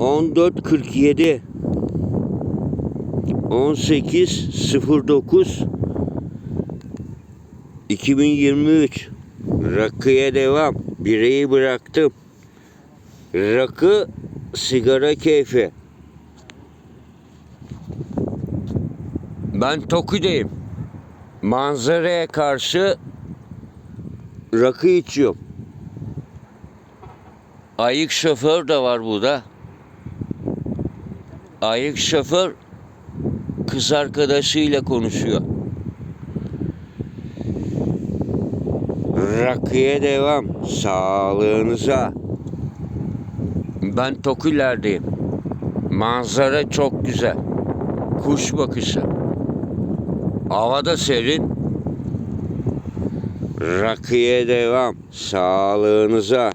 14.47 18.09 2023 Rakıya devam. Bireyi bıraktım. Rakı sigara keyfi. Ben Toki'deyim. Manzaraya karşı rakı içiyorum. Ayık şoför de var burada. Ayık şoför kız arkadaşıyla konuşuyor. Rakıya devam. Sağlığınıza. Ben Tokiler'deyim. Manzara çok güzel. Kuş bakışı. Hava da serin. Rakıya devam. Sağlığınıza.